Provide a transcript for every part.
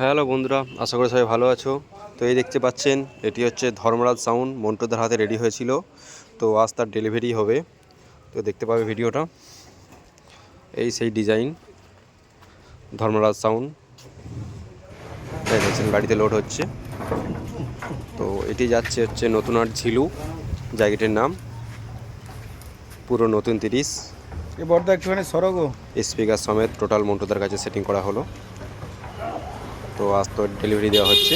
Hello বন্ধুরা আশা করি সবাই ভালো আছো। তো এই দেখতে পাচ্ছেন এটি হচ্ছে ধর্মরাজ সাউন্ড মন্টুদের হাতে রেডি হয়েছিল। তো আজ তার ডেলিভারি হবে। তো দেখতে পাবে ভিডিওটা। এই সেই ডিজাইন ধর্মরাজ সাউন্ড দেখছেন গাড়িতে লোড হচ্ছে। তো এটি যাচ্ছে হচ্ছে নতুন আট ঝিলু জায়গাটির নাম। পুরো নতুন তিরিশ। এ বড়দা একটুখানি সরগো স্পিকার সমেত টোটাল মন্টুদের কাছে সেটিং করা হলো। তো আজ তো ডেলিভারি দেওয়া হচ্ছে।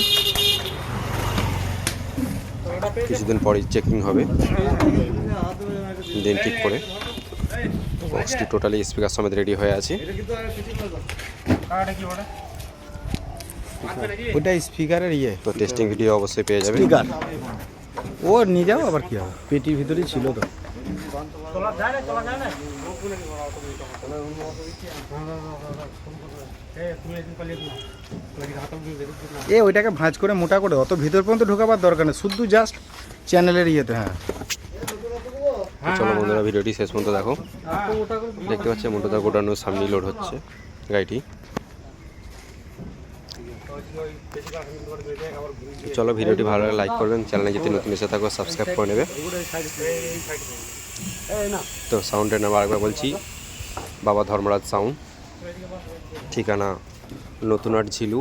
কিছুদিন পরেই চেকিং হবে। দিন ঠিক করে। তো বক্সটি টোটালি স্পিকার সমেত রেডি হয়ে আছে। ওটা স্পিকারের ইয়ে। তো টেস্টিং ভিডিও অবশ্যই পেয়ে যাবে স্পিকার ও নিয়ে যাও আবার কি হবে? পেটির ভিতরেই ছিল তো। এ, ওইটাকে ভাঁজ করে মোটা করে অত ভিতর পর্যন্ত ঢোকাবার দরকার নেই। শুধু জাস্ট চ্যানেলের ইয়েতে হ্যাঁ। চলো বন্ধুরা, ভিডিওটি শেষ পর্যন্ত দেখো। দেখতে পাচ্ছি মন্টুদার গোডানোর সামনেই লোড হচ্ছে গাড়িটি। চলো ভিডিওটি ভালো লাগলে লাইক করবেন চ্যানেলে যদি নতুন এসে থাকো সাবস্ক্রাইব করে নেবে। তো সাউন্ডের নাম আরেকবার বলছি বাবা ধর্মরাজ সাউন্ড ঠিকানা নতুন আট ঝিলু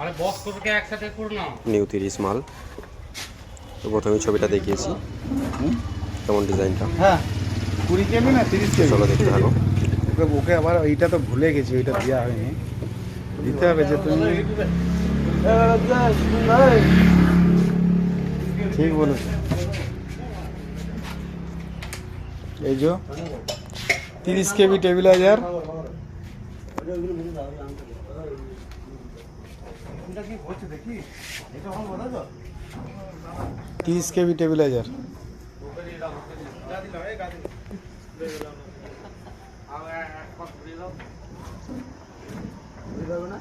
আরে বক্স করবে একসাথে করো না নিউ তিরিশ মাল। তো প্রথমে ছবিটা দেখিয়েছি কেমন ডিজাইনটা? হ্যাঁ কুড়ি কেবি না তিরিশ কেবি চলো দেখতে থাকো। ওকে ওকে আবার এইটা তো ভুলে গেছি ওইটা দেওয়া হয়নি। দিতে হবে যে তুমি ঠিক বলেছ। এই যে তিরিশ কেবি টেবিলাইজার। তিরিশ কেবি টেবিলাইজার। না?